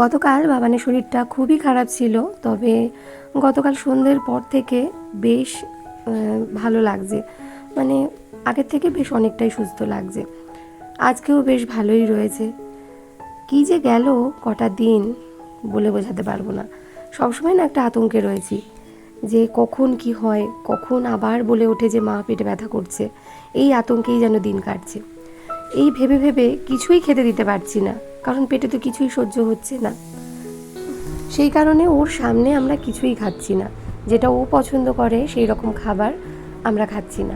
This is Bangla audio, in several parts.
গতকাল বাবানের শরীরটা খুবই খারাপ ছিল, তবে গতকাল সন্ধ্যের পর থেকে বেশ ভালো লাগছে। মানে আগের থেকে বেশ অনেকটাই সুস্থ লাগছে। আজকেও বেশ ভালোই রয়েছে। কি যে গেল কটা দিন বলে বোঝাতে পারব না। সবসময় না একটা আতঙ্কে রয়েছি যে কখন কি হয়, কখন আবার বলে ওঠে যে মা পেটে ব্যথা করছে। এই আতঙ্কেই যেন দিন কাটছে। এই ভেবে ভেবে কিছুই খেতে দিতে পারছি না। কারণ পেটে তো কিছুই সহ্য হচ্ছে না। সেই কারণে ওর সামনে আমরা কিছুই খাচ্ছি না। যেটা ও পছন্দ করে, সেই রকম খাবার আমরা খাচ্ছি না।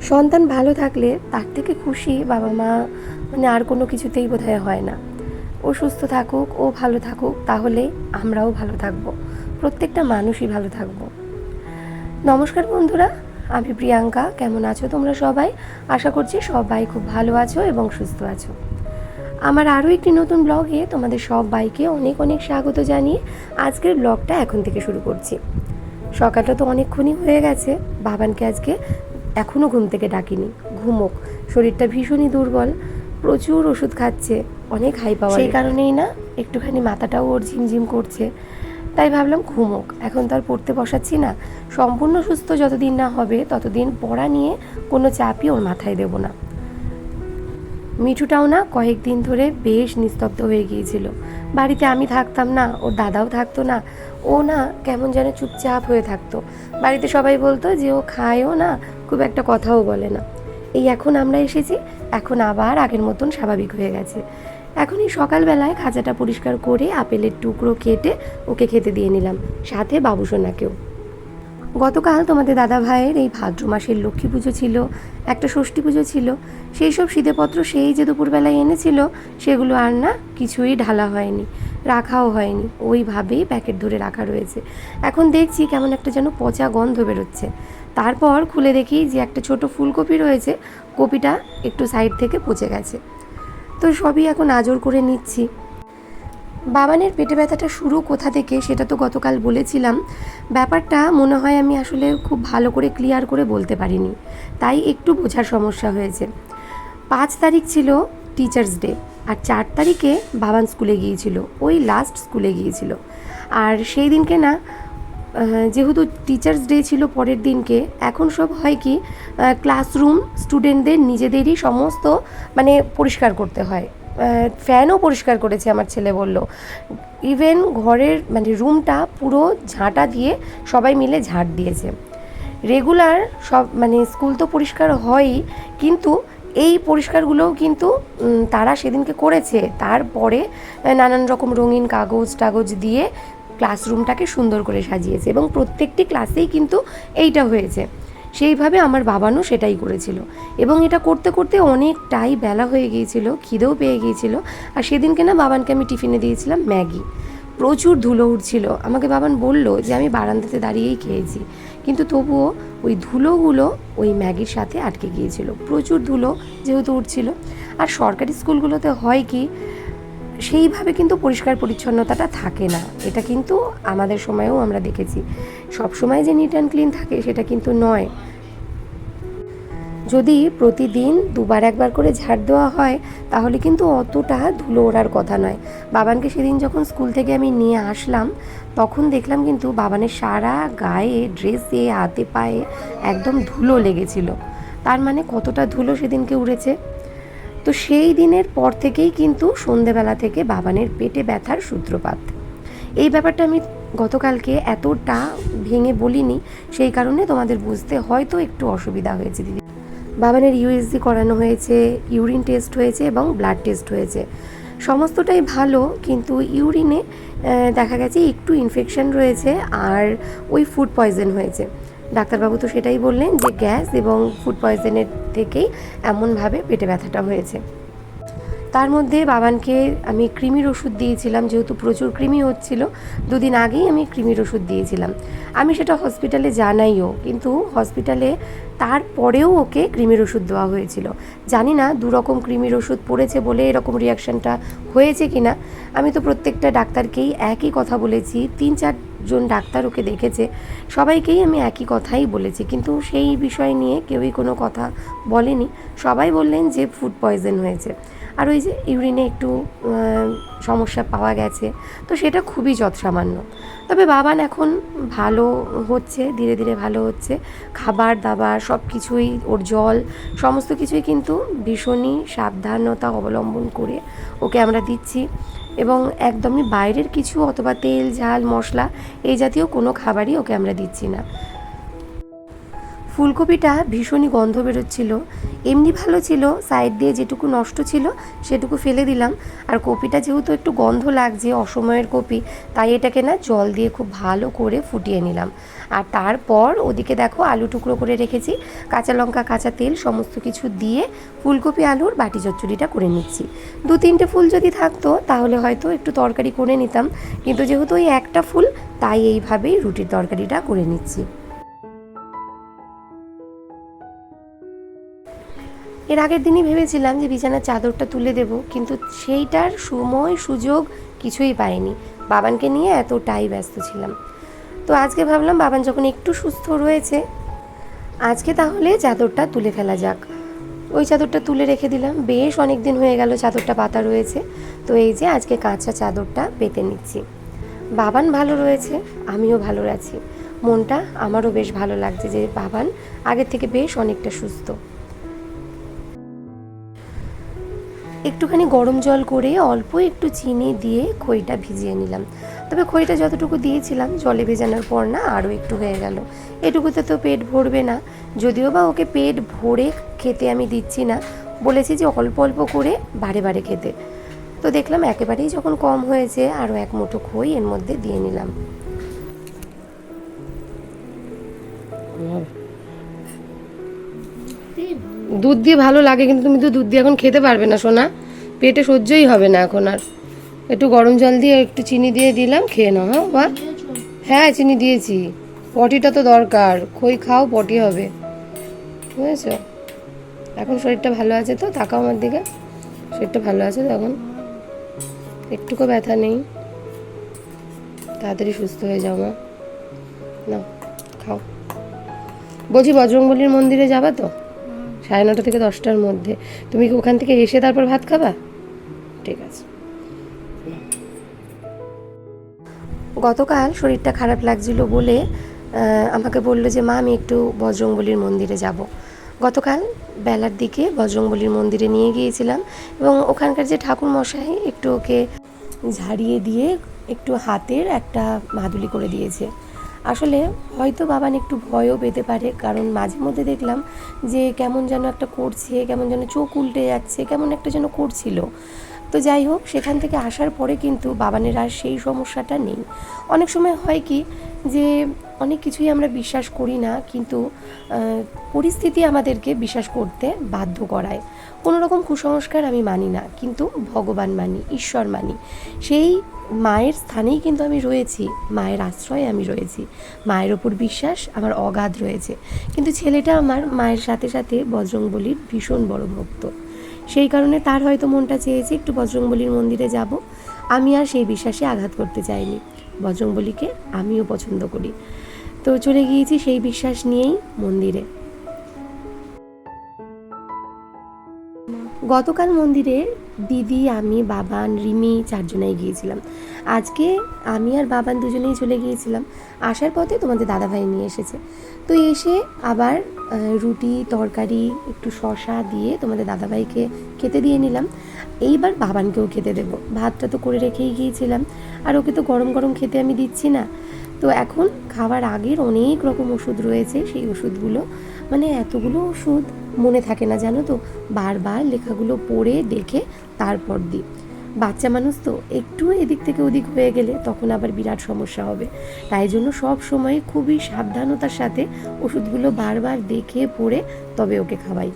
সন্তান ভালো থাকলে তার থেকে খুশি বাবা মা মানে আর কোনো কিছুতেই বোধহয় হয় না। ও সুস্থ থাকুক, ও ভালো থাকুক, তাহলে আমরাও ভালো থাকব। প্রত্যেকটা মানুষই ভালো থাকব। নমস্কার বন্ধুরা, আমি প্রিয়াঙ্কা। কেমন আছো তোমরা সবাই? আশা করছি সবাই খুব ভালো আছো এবং সুস্থ আছো। আমার আরও একটি নতুন ব্লগে তোমাদের সব বাইকে অনেক অনেক স্বাগত জানিয়ে আজকের ব্লগটা এখন থেকে শুরু করছি। সকালটা তো অনেকক্ষণই হয়ে গেছে, বাবানকে আজকে এখনও ঘুম থেকে ডাকিনি। ঘুমোক, শরীরটা ভীষণই দুর্বল, প্রচুর ওষুধ খাচ্ছে, অনেক হাই পাওয়ার সেই কারণেই না, একটুখানি মাথাটাও ওর ঝিমঝিম করছে, তাই ভাবলাম ঘুমোক। এখন তো আর পড়তে বসাচ্ছি না, সম্পূর্ণ সুস্থ যতদিন না হবে, ততদিন পড়া নিয়ে কোনো চাপই ওর মাথায় দেব না। মিঠুটাও না কয়েকদিন ধরে বেশ নিস্তব্ধ হয়ে গিয়েছিল। বাড়িতে আমি থাকতাম না, ওর দাদাও থাকতো না, ও না কেমন যেন চুপচাপ হয়ে থাকতো। বাড়িতে সবাই বলতো যে ও খায়ও না, খুব একটা কথাও বলে না। এই এখন আমরা এসেছি, এখন আবার আগের মতন স্বাভাবিক হয়ে গেছে। এখন এই সকালবেলায় খাঁচাটা পরিষ্কার করে আপেলের টুকরো কেটে ওকে খেতে দিয়ে নিলাম, সাথে বাবুসোনাকেও গতকাল তোমাদের দাদা ভাইয়ের এই ভাদ্র মাসের লক্ষ্মী পুজো ছিল, একটা ষষ্ঠী পুজো ছিল। সেই সব শীতেপত্র সেই যে দুপুরবেলায় এনেছিল, সেগুলো আর না কিছুই ঢালা হয়নি, রাখাও হয়নি। ওইভাবেই প্যাকেট ধরে রাখা রয়েছে। এখন দেখছি কেমন একটা যেন পচা গন্ধ বেরোচ্ছে। তারপর খুলে দেখি যে একটা ছোট ফুলকপি রয়েছে, কপিটা একটু সাইড থেকে পচে গেছে। তো সবই এখন আজর করে নিচ্ছি। বাবানের পেটে ব্যথাটা শুরু কোথা থেকে সেটা তো গতকাল বলেছিলাম। ব্যাপারটা মনে হয় আমি আসলে খুব ভালো করে ক্লিয়ার করে বলতে পারিনি। তাই একটু বোঝার সমস্যা হয়েছে। পাঁচ তারিখ ছিল টিচার্স ডে আর চার তারিখে বাবান স্কুলে গিয়েছিল। ওই লাস্ট স্কুলে গিয়েছিল। আর সেই দিনকে না যেহেতু টিচার্স ডে ছিল পরের দিনকে, এখন সব হয় কি ক্লাসরুম স্টুডেন্টদের নিজেদেরই সমস্ত মানে পরিষ্কার করতে হয়। ফ্যানও পরিষ্কার করেছে, আমার ছেলে বলল। ইভেন ঘরের মানে রুমটা পুরো ঝাঁটা দিয়ে সবাই মিলে ঝাঁট দিয়েছে। রেগুলার সব মানে স্কুল তো পরিষ্কার হয়ই, কিন্তু এই পরিষ্কারগুলোও কিন্তু তারা সেদিনকে করেছে। তারপরে নানান রকম রঙিন কাগজ টাগজ দিয়ে ক্লাসরুমটাকে সুন্দর করে সাজিয়েছে এবং প্রত্যেকটি ক্লাসেই কিন্তু এইটা হয়েছে। সেইভাবে আমার বাবানও সেটাই করেছিল। এবং এটা করতে করতে অনেকটাই বেলা হয়ে গিয়েছিল, খিদেও পেয়ে গিয়েছিল, আর সেদিনকে না বাবানকে আমি টিফিনে দিয়েছিলাম ম্যাগি। প্রচুর ধুলো উঠছিল। আমাকে বাবান বলল যে, আমি বারান্দাতে দাঁড়িয়েই খেয়েছি। কিন্তু তবুও ওই ধুলোগুলো ওই ম্যাগির সাথে আটকে গিয়েছিল। প্রচুর ধুলো যেহেতু উঠছিল। আর সরকারি স্কুলগুলোতে হয় কি সেইভাবে কিন্তু পরিষ্কার পরিচ্ছন্নতাটা থাকে না। এটা কিন্তু আমাদের সময়েও আমরা দেখেছি। সব সময় যে নিট অ্যান্ড ক্লিন থাকে সেটা কিন্তু নয়। যদি প্রতিদিন দুবার একবার করে ঝাড় দেওয়া হয়, তাহলে কিন্তু অতটা ধুলো ওড়ার কথা নয়। বাবানকে সেদিন যখন স্কুল থেকে আমি নিয়ে আসলাম, তখন দেখলাম কিন্তু বাবানের সারা গায়ে, ড্রেসে, হাতে পায়ে একদম ধুলো লেগেছিল। তার মানে কতটা ধুলো সেদিনকে উড়েছে? তো সেই দিনের পর থেকেই কিন্তু সন্ধেবেলা থেকে বাবানের পেটে ব্যথার সূত্রপাত। এই ব্যাপারটা আমি গতকালকে এতটা ভেঙে বলিনি, সেই কারণে তোমাদের বুঝতে হয়তো একটু অসুবিধা হয়েছে দিদি। বাবানের ইউএসজি করানো হয়েছে, ইউরিন টেস্ট হয়েছে এবং ব্লাড টেস্ট হয়েছে। সমস্তটাই ভালো, কিন্তু ইউরিনে দেখা গেছে একটু ইনফেকশন রয়েছে আর ওই ফুড পয়জন হয়েছে। ডাক্তারবাবু তো সেটাই বললেন যে গ্যাস এবং ফুড পয়জনের থেকেই এমনভাবে পেটে ব্যথাটা হয়েছে। তার মধ্যে বাবানকে আমি কৃমির ওষুধ দিয়েছিলাম, যেহেতু প্রচুর কৃমি হচ্ছিল, দুদিন আগেই আমি কৃমির ওষুধ দিয়েছিলাম। আমি সেটা হসপিটালে জানাইও, কিন্তু হসপিটালে তারপরেও ওকে কৃমির ওষুধ দেওয়া হয়েছিল। জানি না দু রকম কৃমির ওষুধ পড়েছে বলে এরকম রিয়াকশানটা হয়েছে কি না আমি তো প্রত্যেকটা ডাক্তারকেই একই কথা বলেছি, তিন চারজন ডাক্তার ওকে দেখেছে, সবাইকেই আমি একই কথাই বলেছি। কিন্তু সেই বিষয় নিয়ে কেউই কোনো কথা বলেনি। সবাই বললেন যে ফুড পয়জন হয়েছে। আর ওই যে ইউরিনে একটু সমস্যা পাওয়া গেছে। তো সেটা খুবই যৎসামান্য। তবে বাবান এখন ভালো হচ্ছে, ধীরে ধীরে ভালো হচ্ছে। খাবার দাবার সব কিছুই ওর জল, সমস্ত কিছুই কিন্তু ভীষণই সাবধানতা অবলম্বন করে ওকে আমরা দিচ্ছি। এবং একদমই বাইরের কিছু অথবা তেল, ঝাল, মশলা এই জাতীয় কোনো খাবারই ওকে আমরা দিচ্ছি না। ফুলকপিটা ভীষণই গন্ধ বেরোচ্ছিল। এমনি ভালো ছিল সাইড দিয়ে যেটুকু নষ্ট ছিল সেটুকু ফেলে দিলাম। আর কপিটা যেহেতু একটু গন্ধ লাগছে, অসময়ের কপি, তাই এটাকে না জল দিয়ে খুব ভালো করে ফুটিয়ে নিলাম। আর তারপর ওদিকে দেখো আলু টুকরো করে রেখেছি, কাঁচা লঙ্কা, কাঁচা তেল সমস্ত কিছু দিয়ে ফুলকপি, আলুর বাটি চচ্চড়িটা করে নিচ্ছি। দু তিনটে ফুল যদি থাকতো তাহলে হয়তো একটু তরকারি করে নিতাম, কিন্তু যেহেতু ওই একটা ফুল, তাই এইভাবেই রুটির তরকারিটা করে নিচ্ছি। এর আগের দিনই ভেবেছিলাম যে বিছানার চাদরটা তুলে দেব, কিন্তু সেইটার সময় সুযোগ কিছুই পাইনি। বাবানকে নিয়ে এতটাই ব্যস্ত ছিলাম। তো আজকে ভাবলাম বাবান যখন একটু সুস্থ রয়েছে, আজকে তাহলে চাদরটা তুলে ফেলা যাক। ওই চাদরটা তুলে রেখে দিলাম। বেশ অনেক দিন হয়ে গেল চাদরটা পাতা রয়েছে। তো এই যে আজকে কাঁচা চাদরটা পেতে নিচ্ছি। বাবান ভালো রয়েছে, আমিও ভালো আছি। মনটা আমারও বেশ ভালো লাগছে যে বাবান আগের থেকে বেশ অনেকটা সুস্থ। একটুখানি গরম জল করে অল্প একটু চিনি দিয়ে খইটা ভিজিয়ে নিলাম। তবে খইটা যতটুকু দিয়েছিলাম, জলে ভেজানোর পর না আরও একটু হয়ে গেল। এটুকুতে তো পেট ভরবে না। যদিও বা ওকে পেট ভরে খেতে আমি দিচ্ছি না, বলেছি যে অল্প অল্প করে বারে বারে খেতে। তো দেখলাম একেবারেই যখন কম হয়েছে, আরও এক মুঠো খই এর মধ্যে দিয়ে নিলাম। দুধ দিয়ে ভালো লাগে, কিন্তু তুমি তো দুধ দিয়ে এখন খেতে পারবে না, সোনা। পেটে সহ্যই হবে না এখন আর। একটু গরম জল দিয়ে একটু চিনি দিয়ে দিলাম, খেয়ে নাও হ্যাঁ বা হ্যাঁ চিনি দিয়েছি। পটিটা তো দরকার। খই খাও, পটি হবে। বুঝেছ? এখন শরীরটা ভালো আছে তো, তাকাও আমার দিকে। শরীরটা ভালো আছে তো এখন। একটুকু ব্যথা নেই। তাড়াতাড়ি সুস্থ হয়ে যাও, মা। না খাও। বলছি, বজরংবলির মন্দিরে যাবা তো? সাড়ে নটা থেকে দশটার মধ্যে। তুমি কি ওখান থেকে এসে তারপর ভাত খাবা? ঠিক আছে। গতকাল শরীরটা খারাপ লাগছিল বলে আমাকে বলল যে, মা, আমি একটু বজরংবলির মন্দিরে যাব। গতকাল বেলার দিকে বজরংবলির মন্দিরে নিয়ে গিয়েছিলাম এবং ওখানকার যে ঠাকুর মশাই একটু ওকে ঝাড়িয়ে দিয়ে একটু হাতের একটা মাদুলি করে দিয়েছে। আসলে হয়তো বাবান একটু ভয়ও পেতে পারে, কারণ মাঝে মধ্যে দেখলাম যে কেমন যেন একটা করছে, কেমন যেন চোখ উল্টে যাচ্ছে, কেমন একটা যেন করছিল। তো যাই হোক, সেখান থেকে আসার পরে কিন্তু বাবানের আর সেই সমস্যাটা নেই। অনেক সময় হয় কি যে অনেক কিছুই আমরা বিশ্বাস করি না, কিন্তু পরিস্থিতি আমাদেরকে বিশ্বাস করতে বাধ্য করায়। কোনো রকম কুসংস্কার আমি মানি না, কিন্তু ভগবান মানি, ঈশ্বর মানি। সেই মায়ের স্থানেই কিন্তু আমি রয়েছি, মায়ের আশ্রয়ে আমি রয়েছি। মায়ের ওপর বিশ্বাস, আমার অগাধ রয়েছে। কিন্তু ছেলেটা আমার মায়ের সাথে সাথে বজরংবলির ভীষণ বড় ভক্ত। সেই কারণে তার হয়তো মনটা চেয়েছে, একটু বজরংবলির মন্দিরে যাব। আমি আর সেই বিশ্বাসে আঘাত করতে চাইনি। বজরংবলিকে আমিও পছন্দ করি। তো চলে গিয়েছি সেই বিশ্বাস নিয়েই মন্দিরে। গতকাল মন্দিরে দিদি, আমি, বাবান, রিমি চারজনাই গিয়েছিলাম। আজকে আমি আর বাবান দুজনেই চলে গিয়েছিলাম। আসার পথে তোমাদের দাদাভাই নিয়ে এসেছে। তো এসে আবার রুটি, তরকারি, একটু শশা দিয়ে তোমাদের দাদাভাইকে খেতে দিয়ে নিলাম। এইবার বাবানকেও খেতে দেবো। ভাতটা তো করে রেখেই গিয়েছিলাম। আর ওকে তো গরম গরম খেতে আমি দিচ্ছি না। তো এখন খাওয়ার আগের অনেক রকম ওষুধ রয়েছে। সেই ওষুধগুলো মানে এতগুলো ওষুধ মনে থাকে না, জানো তো? বারবার লেখাগুলো পড়ে, দেখে তারপর দিই। বাচ্চা মানুষ তো একটু এদিক থেকে ওদিক হয়ে গেলে তখন আবার বিরাট সমস্যা হবে। তাই জন্য সব সময় খুবই সাবধানতার সাথে ওষুধগুলো বারবার দেখে, পড়ে তবে ওকে খাওয়াই।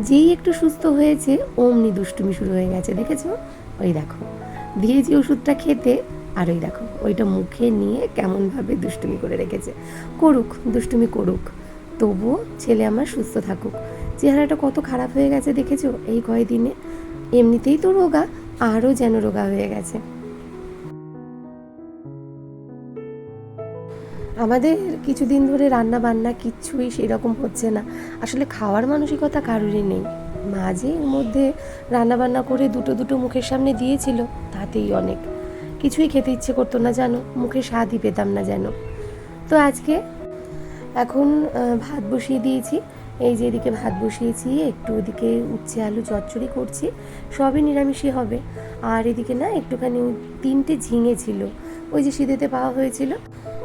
যেই একটু সুস্থ হয়েছে, অমনি দুষ্টুমি শুরু হয়ে গেছে, দেখেছ? ওই দেখো। দিয়েছি ওষুধটা খেতে, আর ওই দেখো, ওইটা মুখে নিয়ে কেমনভাবে দুষ্টুমি করে রেখেছে। করুক, দুষ্টুমি করুক। তবুও ছেলে আমার সুস্থ থাকুক। চেহারাটা কত খারাপ হয়ে গেছে দেখেছ? এই কয়দিনে এমনিতেই তো রোগা, আরও যেন রোগা হয়ে গেছে। আমাদের কিছুদিন ধরে রান্না বান্না কিচ্ছুই সেরকম হচ্ছে না। আসলে খাওয়ার মানসিকতা কারোরই নেই। মা যে এর মধ্যে রান্নাবান্না করে দুটো দুটো মুখের সামনে দিয়েছিল, তাতেই অনেক। কিছুই খেতে ইচ্ছে করতো না জানো, মুখে স্বাদই পেতাম না যেন। তো আজকে এখন ভাত বসিয়ে দিয়েছি। এই যে এদিকে ভাত বসিয়েছি, একটু ওদিকে উচ্ছে আলু চচ্চড়ি করছি, সবই নিরামিষই হবে। আর এদিকে না, একটুখানি তিনটে ঝিঙে ছিল, ওই যে শীতেতে পাওয়া হয়েছিল,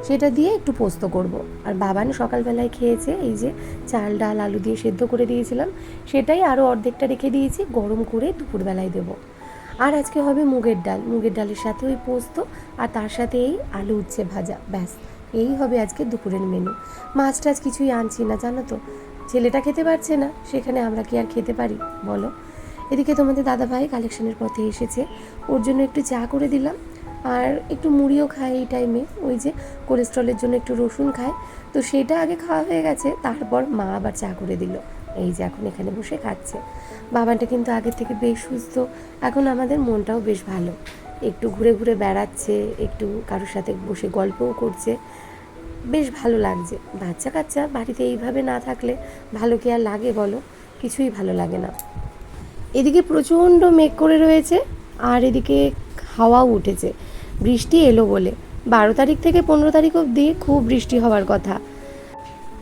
সেটা দিয়ে একটু পোস্ত করব। আর বাবান সকালবেলায় খেয়েছে, এই যে চাল, ডাল, আলু দিয়ে সেদ্ধ করে দিয়েছিলাম, সেটাই আরও অর্ধেকটা রেখে দিয়েছি, গরম করে দুপুরবেলায় দেবো। আর আজকে হবে মুগের ডাল, মুগের ডালের সাথে ওই পোস্ত, আর তার সাথে এই আলু উচ্ছে ভাজা, ব্যাস। এই হবে আজকে দুপুরের মেনু মাছ টাছ কিছুই আনছি না, জানো তো? ছেলেটা খেতে পারছে না, সেখানে আমরা কি আর খেতে পারি? বলো। এদিকে তোমাদের দাদাভাই কালেকশনের পথে এসেছে। ওর জন্য একটু চা করে দিলাম। আর একটু মুড়িও খায় এই টাইমে ওই যে কোলেস্ট্রলের জন্য একটু রসুন খায়। তো সেটা আগে খাওয়া হয়ে গেছে, তারপর মা আবার চা করে দিল। এই যে এখন এখানে বসে খাচ্ছে। বাবানটা কিন্তু আগের থেকে বেশ সুস্থ। এখন আমাদের মনটাও বেশ ভালো। একটু ঘুরে ঘুরে বেড়াচ্ছে, একটু কারোর সাথে বসে গল্পও করছে। বেশ ভালো লাগছে। বাচ্চা কাচ্চা বাড়িতে এইভাবে না থাকলে ভালো কি আর লাগে বলো? কিছুই ভালো লাগে না। এদিকে প্রচণ্ড মেঘ করে রয়েছে, আর এদিকে হাওয়াও উঠেছে। বৃষ্টি এলো বলে। বারো তারিখ থেকে পনেরো তারিখ অবধি খুব বৃষ্টি হওয়ার কথা।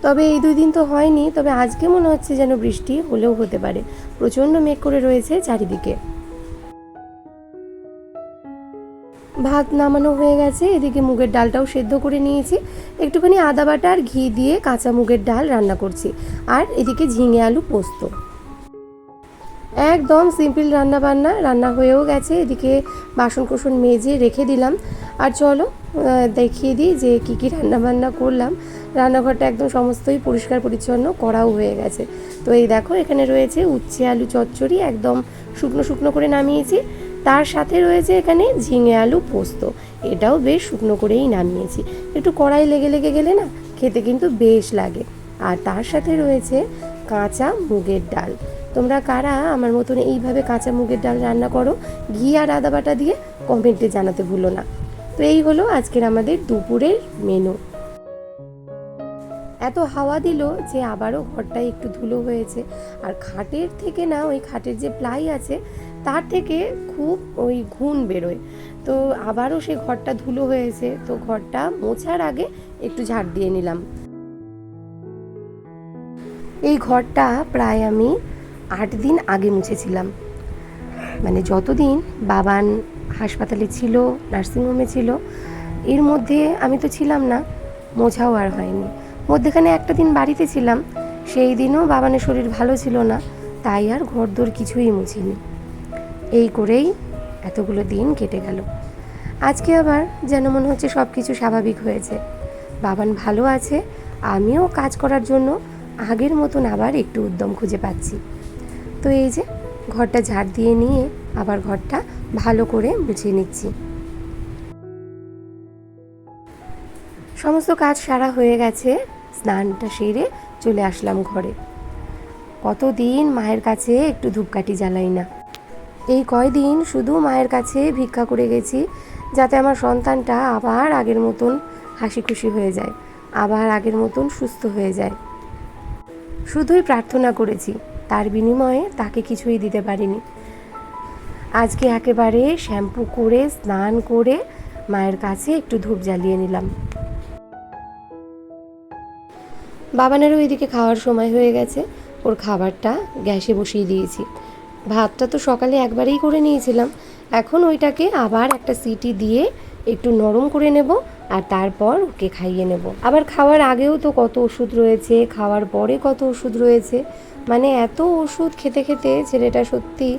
তবে এই দুই দিন তো হয়নি, তবে আজকে মনে হচ্ছে যেন বৃষ্টি হলেও হতে পারে। প্রচণ্ড মেঘ করে রয়েছে চারিদিকে। ভাত নামানো হয়ে গেছে। এদিকে মুগের ডালটাও সেদ্ধ করে নিয়েছি। একটুখানি আদা বাটা আর ঘি দিয়ে কাঁচা মুগের ডাল রান্না করছি। আর এদিকে ঝিঙে আলু পোস্ত। একদম সিম্পল রান্না বান্না, রান্না হয়েও গেছে। এদিকে বাসন কোসন মেজে রেখে দিলাম। আর চলো দেখিয়ে দিই যে কী কী রান্না বান্না করলাম। রান্নাঘরটা একদম সমস্তই পরিষ্কার পরিচ্ছন্ন করাও হয়ে গেছে। তো এই দেখো, এখানে রয়েছে উচ্ছে আলু চচ্চড়ি। একদম শুকনো শুকনো করে নামিয়েছি। তার সাথে রয়েছে এখানে ঝিঙে আলু পোস্ত। এটাও বেশ শুকনো করেই নামিয়েছি। একটু কড়াই লেগে লেগে গেলে না খেতে কিন্তু বেশ লাগে। আর তার সাথে রয়েছে কাঁচা মুগের ডাল। তোমরা কারা আমার মতন এইভাবে কাঁচা মুগের ডাল রান্না করো, ঘি আর আদা বাটা দিয়ে কমেন্টে জানাতে ভুলো না। তো এই হলো আজকের আমাদের দুপুরের মেনু এত হাওয়া দিল যে আবারও ঘরটা একটু ধুলো হয়েছে। আর খাটের থেকে না ওই খাটের যে প্লাই আছে তার থেকে খুব ওই ঘুণ বেরোয়। তো আবারও সে ঘরটা ধুলো হয়েছে, তো ঘরটা মোছার আগে একটু ঝাড় দিয়ে নিলাম। এই ঘরটা প্রায় আমি আট দিন আগে মুছেছিলাম। মানে যতদিন বাবান হাসপাতালে ছিল, নার্সিংহোমে ছিল, এর মধ্যে আমি তো ছিলাম না, মোছাও আর হয়নি। মধ্যেখানে একটা দিন বাড়িতে ছিলাম, সেই দিনও বাবানের শরীর ভালো ছিল না, তাই আর ঘরদোর কিছুই মুছিনি। এই করেই এতগুলো দিন কেটে গেল। আজকে আবার যেন মনে হচ্ছে সব কিছু স্বাভাবিক হয়েছে। বাবান ভালো আছে, আমিও কাজ করার জন্য আগের মতন আবার একটু উদ্যম খুঁজে পাচ্ছি। তো এই যে, ঘরটা ঝাড় দিয়ে নিয়ে আবার ঘরটা ভালো করে মুছিয়ে নিচ্ছি। সমস্ত কাজ সারা হয়ে গেছে, স্নানটা সেরে চলে আসলাম ঘরে। কতদিন মায়ের কাছে একটু ধূপকাঠি জ্বালাই না। এই কয়দিন শুধু মায়ের কাছে ভিক্ষা করে গেছি, যাতে আমার সন্তানটা আবার আগের মতন হাসি খুশি হয়ে যায়, আবার আগের মতন সুস্থ হয়ে যায়। শুধুই প্রার্থনা করেছি, তার বিনিময়ে তাকে কিছুই দিতে পারিনি। আজকে একেবারে শ্যাম্পু করে, স্নান করে মায়ের কাছে একটু ধূপ জ্বালিয়ে নিলাম। বাবানেরও ওইদিকে খাওয়ার সময় হয়ে গেছে, ওর খাবারটা গ্যাসে বসিয়ে দিয়েছি। ভাতটা তো সকালে একবারেই করে নিয়েছিলাম। এখন ওইটাকে আবার একটা সিটি দিয়ে একটু নরম করে নেব আর তারপর ওকে খাইয়ে নেব। আবার খাওয়ার আগেও তো কত ওষুধ রয়েছে, খাওয়ার পরে কত ওষুধ রয়েছে। মানে এত ওষুধ খেতে খেতে ছেলেটা সত্যি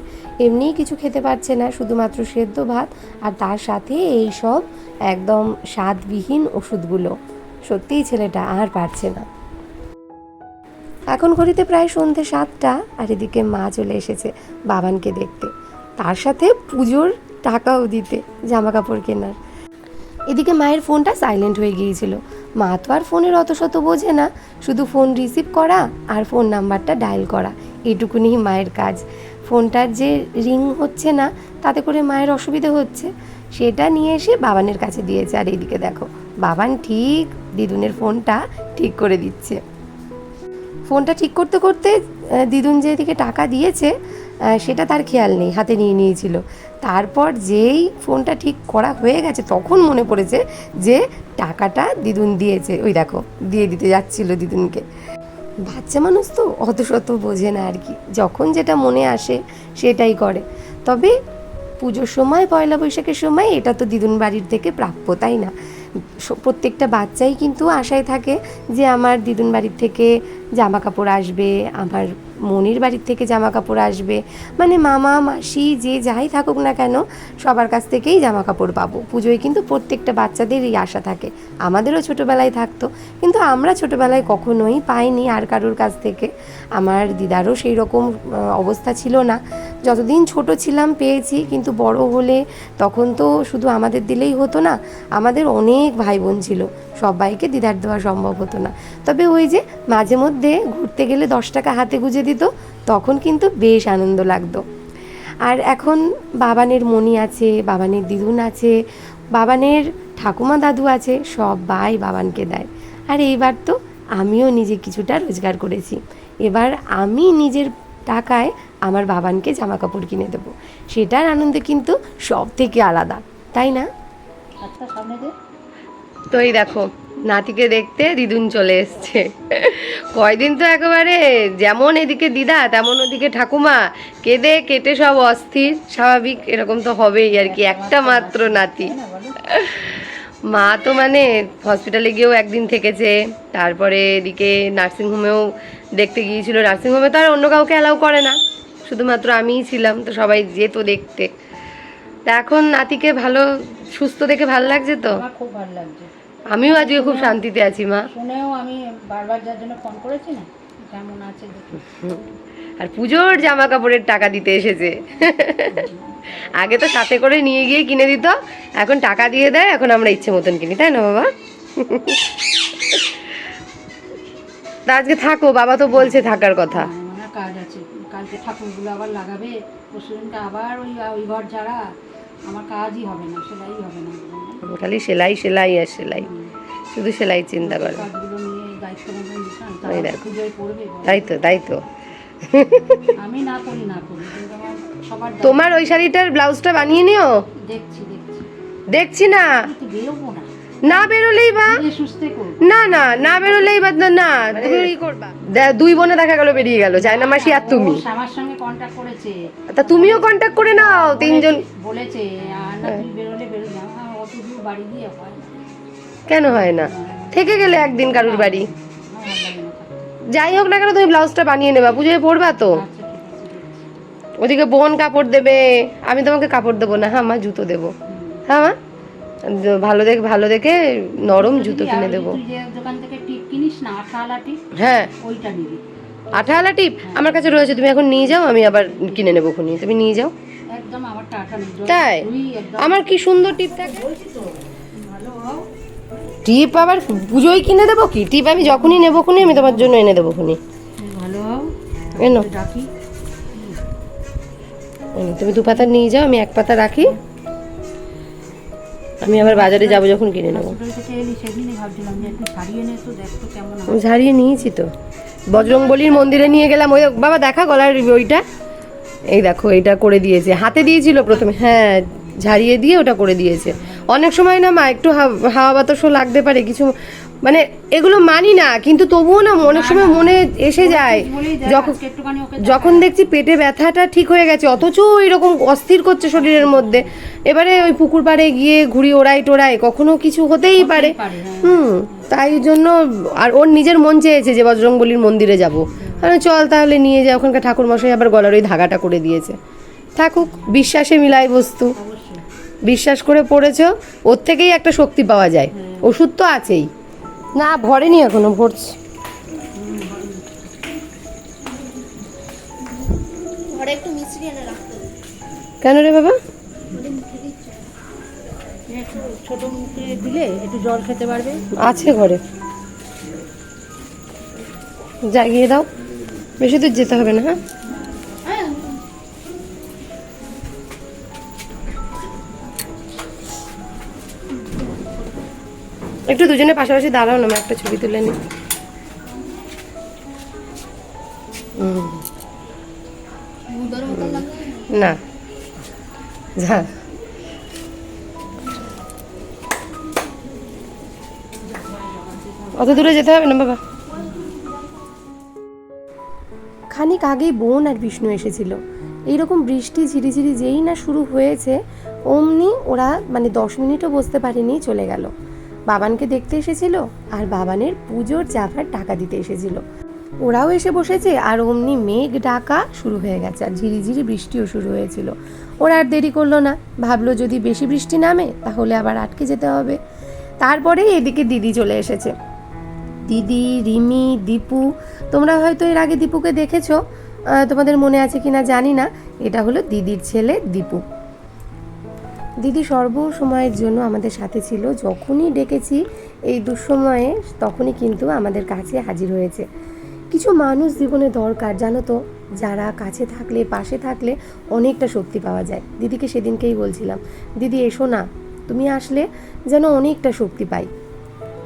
এমনিই কিছু খেতে পারছে না, শুধুমাত্র সেদ্ধ ভাত আর তার সাথে এই সব একদম স্বাদবিহীন ওষুধগুলো। সত্যিই ছেলেটা আর পারছে না। এখন ঘড়িতে প্রায় সন্ধে সাতটা, আর এদিকে মা চলে এসেছে বাবানকে দেখতে। তার সাথে পুজোর টাকাও দিতে জামা কাপড় কেনার। এদিকে মায়ের ফোনটা সাইলেন্ট হয়ে গিয়েছিল। মা তো আর ফোনের অত শত বোঝে না, শুধু ফোন রিসিভ করা আর ফোন নাম্বারটা ডায়াল করা এটুকুনি মায়ের কাজ। ফোনটার যে রিং হচ্ছে না, তাতে করে মায়ের অসুবিধে হচ্ছে। সেটা নিয়ে এসে বাবানের কাছে দিয়েছে, আর এদিকে দেখো, বাবান ঠিক দিদুনের ফোনটা ঠিক করে দিচ্ছে। ফোনটা ঠিক করতে করতে দিদুন যেদিকে টাকা দিয়েছে সেটা তার খেয়াল নেই, হাতে নিয়ে নিয়েছিল। তারপর যেই ফোনটা ঠিক করা হয়ে গেছে, তখন মনে পড়েছে যে টাকাটা দিদুন দিয়েছে। ওই দেখো, দিয়ে দিতে যাচ্ছিল দিদুনকে। বাচ্চা মানুষ তো অত শত বোঝে না আর কি। যখন যেটা মনে আসে, সেটাই করে। তবে পুজোর সময়, পয়লা বৈশাখের সময় এটা তো দিদুন বাড়ির থেকে প্রাপ্য, তাই না? প্রত্যেকটা বাচ্চাই কিন্তু আশায় থাকে যে আমার দিদুন বাড়ির থেকে জামা কাপড় আসবে, আমার মনির বাড়ির থেকে জামা কাপড় আসবে। মানে মামা, মাসি যে যাই থাকুক না কেন, সবার কাছ থেকেই জামা কাপড় পাবো। পুজোয় কিন্তু প্রত্যেকটা বাচ্চাদেরই আশা থাকে। আমাদেরও ছোটোবেলায় থাকতো। কিন্তু আমরা ছোটোবেলায় কখনোই পাইনি আর কারোর কাছ থেকে। আমার দিদারও সেই রকম অবস্থা ছিল না। যতদিন ছোট ছিলাম পেয়েছি, কিন্তু বড় হলে তখন তো শুধু আমাদের দিলেই হতো না, আমাদের অনেক ভাই বোন ছিল। সবাইকে দিদার দেওয়া সম্ভব হতো না। তবে ওই যে মাঝে মধ্যে ঘুরতে গেলে দশ টাকা হাতে গুঁজে দিত, তখন কিন্তু বেশ আনন্দ লাগতো। আর এখন বাবানের মণি আছে, বাবানের দিদুন আছে, বাবানের ঠাকুমা দাদু আছে, সবাই বাবানকে দেয়। আর এইবার তো আমিও নিজে কিছুটা রোজগার করেছি। এবার আমি নিজের টাকায় আমার বাবানকে জামা কাপড় কিনে দেবো। সেটার আনন্দ কিন্তু সব থেকে আলাদা তাই না? আচ্ছা সামনে দে তো এই দেখো নাতিকে দেখতে দিদুন চলে এসছে। কয়দিন তো একেবারে যেমন এদিকে দিদা তেমন ওদিকে ঠাকুমা। কেঁদে কেটে সব অস্থির স্বাভাবিক এরকম তো হবেই আর কি একটা মাত্র নাতি। মা তো মানে হসপিটালে গিয়েও একদিন থেকেছে তারপরে এদিকে নার্সিংহোমেও দেখতে গিয়েছিল। নার্সিংহোমে তো আর অন্য কাউকে অ্যালাউ করে না শুধুমাত্র আমিই ছিলাম তো সবাই যেত দেখতে। তা এখন নাতিকে ভালো সুস্থ দেখে ভালো লাগছে তো? খুব ভালো লাগছে। আমিও আজকে খুব শান্তিতে আছি মা। শুনেও আমি বারবার যার জন্য ফোন করেছি না কেমন আছে দেখি। আর পুজোর জামা কাপড়ের টাকা দিতে এসেছে। আগে তো সাথে করে নিয়ে গিয়ে কিনে দিত এখন টাকা দিয়ে দেয় এখন আমরা ইচ্ছে মতন কিনি তাই না বাবা? তা আজকে থাকো বাবা তো বলছে থাকার কথা। কাজ আছে। কালকে ঠাকুরগুলো আবার লাগাবে আবার ওই ওই ঘর যারা আমার কাজই হবে না সেলাই হবে না। খালি সেলাই সেলাই আর সেলাই। শুধু সেলাই চিন্তা করে। তাই তো তাই তো। আমি না করি না করি সবার তোমার ওই শাড়িটার ব্লাউজটা বানিয়ে নিও। দেখছি দেখছি। দেখছি না। বেরোবো না। না বেরোলেই বা। না না না বেরোলেই বা না না তুমি ই করবা। দুই বোনে দেখা গেল বেরিয়ে গেল চায়না মাসি আর তুমি। আমার সঙ্গে কন্ট্যাক্ট করেছে। তা তুমিও কন্ট্যাক্ট করে নাও তিনজন। বলেছে আর না তুই বেরোলে বেরো না। আমার অত দূর বাড়ি দিয়ে হয়। কেন হয় না? থেকে গেলে একদিন কারুর বাড়ি। যাই হোক না কেন তুমি ব্লাউজটা বানিয়ে নেবা পুজোয় পড়বা তো। আচ্ছা। ওদিকে বোন কাপড় দেবে আমি তোমাকে কাপড় দেবো না হ্যাঁ মা জুতো দেবো। হ্যাঁ মা? ভালো দেখে ভালো দেখে নরম জুতো কিনে দেবো। তুই যে দোকান থেকে টিপ হ্যাঁ। আঠালা টিপ? আমার কাছে রয়েছে তুমি এখন নিয়ে যাও আমি আবার কিনে নেব খুনি তুমি নিয়ে যাও। তাই? আমার কি সুন্দর টিপ থাকে? টিপ আবার পুজোয় কিনে দেবো কি? টিপ আমি যখনই নেব খুনি আমি তোমার জন্য এনে দেবো খুনি। ভালো এনো তুমি দু পাতা নিয়ে যাও আমি এক পাতা রাখি। আমি আবার বাজারে যাব যখন কিনে নেব। আমি ঝাড়িয়ে নিয়েছি তো। বজরংবলির মন্দিরে নিয়ে গেলাম ওই বাবা দেখা গলার ওইটা। এই দেখো এটা করে দিয়েছে। হাতে দিয়েছিল প্রথমে। হ্যাঁ ঝাড়িয়ে দিয়ে ওটা করে দিয়েছে। অনেক সময় না মা একটু হাওয়া বাতাসও লাগতে পারে কিছু মানে এগুলো মানি না কিন্তু তবুও না অনেক সময় মনে এসে যায় যখন যখন দেখছি পেটে ব্যথাটা ঠিক হয়ে গেছে অথচ এরকম অস্থির করছে শরীরের মধ্যে এবারে ওই পুকুর পাড়ে গিয়ে ঘুরি ওড়াই টোড়াই কখনো কিছু হতেই পারে। হ্যাঁ। হুম তাই জন্য আর ওর নিজের মন চেয়েছে যে বজরংবলির মন্দিরে যাব। আমি চল তাহলে নিয়ে যা ওখানকার ঠাকুর মশাই আবার গলার ওই ধাগাটা করে দিয়েছে। থাকুক বিশ্বাসে মিলাই বস্তু। বিশ্বাস করে পড়েছ ওর থেকেই একটা শক্তি পাওয়া যায়। ওষুধ তো আছেই। না ভরেনি এখনও ভরছি। ঘরে একটু মিষ্টি এনে রাখতে হবে। কেন রে বাবা? একটু ছোট মুখে দিলে একটু জল খেতে পারবে। আছে ঘরে। যা গিয়ে দাও। বেশি দূর যেতে হবে না হ্যাঁ? একটু দুজনে পাশাপাশি দাঁড়াও না একটা ছবি তুলে লাগছে না। যা। অত দূরে যেতে হবে না, বাবা? খানিক আগেই বোন আর বিষ্ণু এসেছিল। এইরকম বৃষ্টি, ঝিরিঝিরি যেই না শুরু হয়েছে, অমনি ওরা মানে দশ মিনিটও বসতে পারেনি, চলে গেল। বাবানকে দেখতে এসেছিল আর বাবানের পুজোর চাফার টাকা দিতে এসেছিল। ওরাও এসে বসেছে আর অমনি মেঘ ডাকা শুরু হয়ে গেছে আর ঝিরিঝিরি বৃষ্টিও শুরু হয়েছিল। ওরা আর দেরি করল না, ভাবলো যদি বেশি বৃষ্টি নামে তাহলে আবার আটকে যেতে হবে। তারপরে এদিকে দিদি চলে এসেছে। দিদি, রিমি, দীপু, তোমরা হয়তো এর আগে দীপুকে দেখেছ। তোমাদের মনে আছে কিনা জানি না। এটা হলো দিদির ছেলে দীপু। দিদি সর্ব সময়ের জন্য আমাদের সাথে ছিল। যখনই ডেকেছি, এই দুঃসময়ে তখনই কিন্তু আমাদের কাছে হাজির হয়েছে। কিছু মানুষ জীবনে দরকার, জানো তো? যারা কাছে থাকলে, পাশে থাকলে অনেকটা শক্তি পাওয়া যায়। দিদিকে সেদিনকেই বলছিলাম, দিদি, এসো না। তুমি আসলে যেন অনেকটা শক্তি পাই।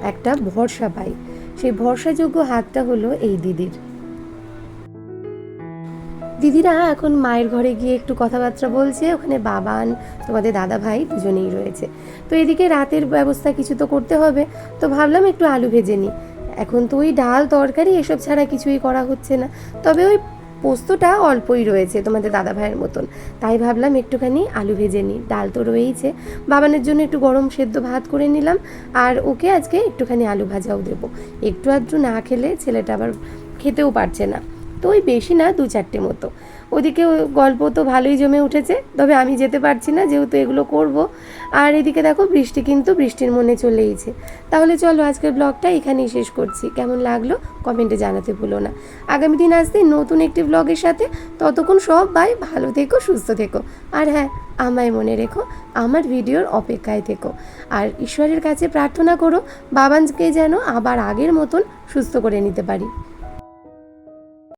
একটা ভরসা পাই। সেই ভরসাযোগ্য হাতটা হলো এই দিদির। দিদিরা এখন মায়ের ঘরে গিয়ে একটু কথাবার্তা বলছে, ওখানে বাবান, তোমাদের দাদা ভাই দুজনেই রয়েছে। তো এদিকে রাতের ব্যবস্থা কিছু তো করতে হবে, তো ভাবলাম একটু আলু ভেজে নিই। এখন তো ওই ডাল তরকারি এসব ছাড়া কিছুই করা হচ্ছে না। তবে ওই পোস্তটা অল্পই রয়েছে তোমাদের দাদা ভাইয়ের মতন। তাই ভাবলাম একটুখানি আলু ভেজে নিই। ডাল তো রয়েইছে। বাবানের জন্য একটু গরম সেদ্ধ ভাত করে নিলাম, আর ওকে আজকে একটুখানি আলু ভাজাও দেবো। একটু আধটু না খেলে ছেলেটা আবার খেতেও পারছে না। তো ওই বেশি না, দু চারটে মতো। ওদিকে গল্প তো ভালোই জমে উঠেছে, তবে আমি যেতে পারছি না, যেহেতু এগুলো করব। আর এদিকে দেখো, বৃষ্টি কিন্তু বৃষ্টির মনে চলেইছে তাহলে চলো আজকের ব্লগটা এখানেই শেষ করছি। কেমন লাগল কমেন্টে জানাতে ভুলো না। আগামী দিন আসতে নতুন একটি ব্লগের সাথে ততক্ষণ সব ভাই ভালো থেকো, সুস্থ থেকো। আর হ্যাঁ আমায় মনে রেখো, আমার ভিডিওর অপেক্ষায় থেকো। আর ঈশ্বরের কাছে প্রার্থনা করো, বাবানকে যেন আবার আগের মতন সুস্থ করে নিতে পারি।